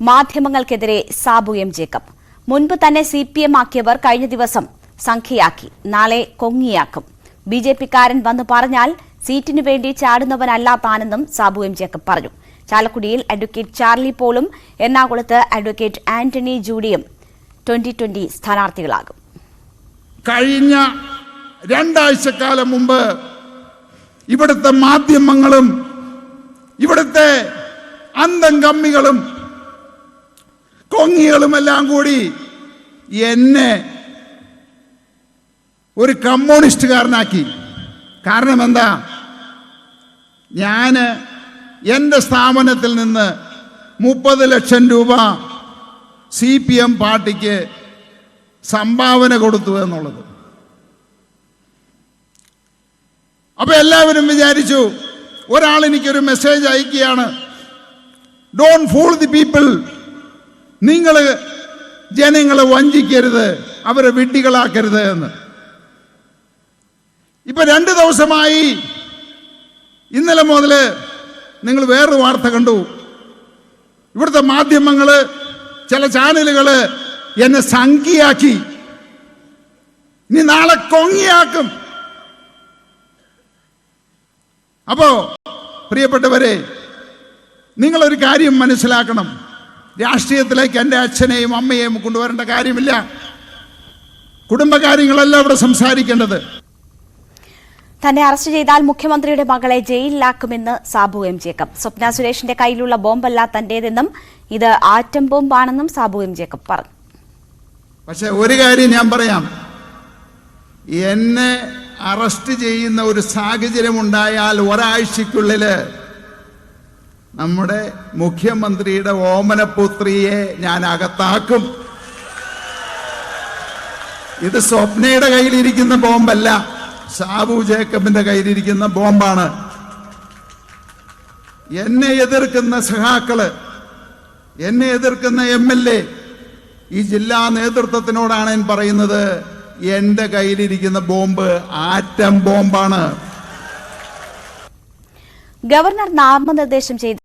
മാധ്യമങ്ങൾക്കെതിരെ Sabu M Jacob. മുൻപ് തന്നെ C P M ആക്കിയവർ കഴിഞ്ഞ ദിവസം സംഖ്യയാക്കി. നാളെ കൊങ്ങിയാക്കും. ബി ജെ പിക്കാരൻ വന്നു പറഞ്ഞാൽ സീറ്റിനു വേണ്ടി ചാടുന്നവനല്ല താനെന്നും സാബു എം ജേക്കബ് പറഞ്ഞു. ചാലക്കുടിയിൽ അഡ്വക്കേറ്റ് ചാർലി പോളും എറണാകുളത്ത് അഡ്വക്കേറ്റ് ആന്റണി ജൂഡിയും ട്വന്റി ട്വന്റി സ്ഥാനാർത്ഥികളാകും. കഴിഞ്ഞ രണ്ടാഴ്ചക്കാലം മുമ്പ് ഇവിടുത്തെ മാധ്യമങ്ങളും ഇവിടുത്തെ അന്തം കമ്മികളും കൊങ്ങികളും എല്ലാം കൂടി എന്നെ ഒരു കമ്മ്യൂണിസ്റ്റുകാരനാക്കി. കാരണം എന്താ? ഞാൻ എന്റെ സ്ഥാപനത്തിൽ നിന്ന് മുപ്പത് ലക്ഷം രൂപ സി പി എം പാർട്ടിക്ക് സംഭാവന കൊടുത്തു എന്നുള്ളത്. അപ്പോൾ എല്ലാവരും വിചാരിച്ചു ഒരാൾ എനിക്കൊരു മെസ്സേജ് അയക്കുകയാണ്. ഡോൺ ഫൂൾ ദി പീപ്പിൾ നിങ്ങൾ ജനങ്ങളെ വഞ്ചിക്കരുത് അവരെ വിഡ്ഢികളാക്കരുത് എന്ന്. ഇപ്പൊ രണ്ട് ദിവസമായി ഇന്നലെ മുതൽ നിങ്ങൾ വേറൊരു വാർത്ത കണ്ടു. ഇവിടുത്തെ മാധ്യമങ്ങൾ ചില ചാനലുകൾ എന്നെ സംഖ്യയാക്കി. ഇനി നാളെ കൊങ്ങിയാക്കും. അപ്പോ പ്രിയപ്പെട്ടവരെ നിങ്ങളൊരു കാര്യം മനസ്സിലാക്കണം. രാഷ്ട്രീയത്തിലേക്ക് എന്റെ അച്ഛനെയും അമ്മയെയും കൊണ്ടുവരേണ്ട കാര്യമില്ല. കുടുംബകാര്യങ്ങളല്ല അവിടെ സംസാരിക്കേണ്ടത്. തന്നെ അറസ്റ്റ് ചെയ്താൽ മുഖ്യമന്ത്രിയുടെ മകളെ ജയിലിലാക്കുമെന്ന് സാബു എം ജേക്കബ്. സ്വപ്ന സുരേഷിന്റെ കയ്യിലുള്ള ബോംബല്ല തന്റേതെന്നും ഇത് ആറ്റം ബോംബാണെന്നും സാബു എം ജേക്കബ് പറഞ്ഞു. പക്ഷെ ഒരു കാര്യം ഞാൻ പറയാം. എന്നെ അറസ്റ്റ് ചെയ്യുന്ന ഒരു സാഹചര്യം ഉണ്ടായാൽ ഒരാഴ്ചക്കുള്ളിൽ നമ്മുടെ മുഖ്യമന്ത്രിയുടെ ഓമനപുത്രിയെ ഞാൻ അകത്താക്കും. ഇത് സ്വപ്നയുടെ കയ്യിലിരിക്കുന്ന ബോംബല്ല. സാബു ജേക്കബിന്റെ കയ്യിലിരിക്കുന്ന ബോംബാണ്. എന്നെ എതിർക്കുന്ന സഹാക്കൾ എന്നെ എതിർക്കുന്ന എം എൽ എ ഈ ജില്ലാ നേതൃത്വത്തിനോടാണ് ഞാൻ പറയുന്നത് എന്റെ കയ്യിലിരിക്കുന്ന ബോംബ് ആറ്റം ബോംബാണ്. ഗവർണർ നാമനിർദ്ദേശം ചെയ്ത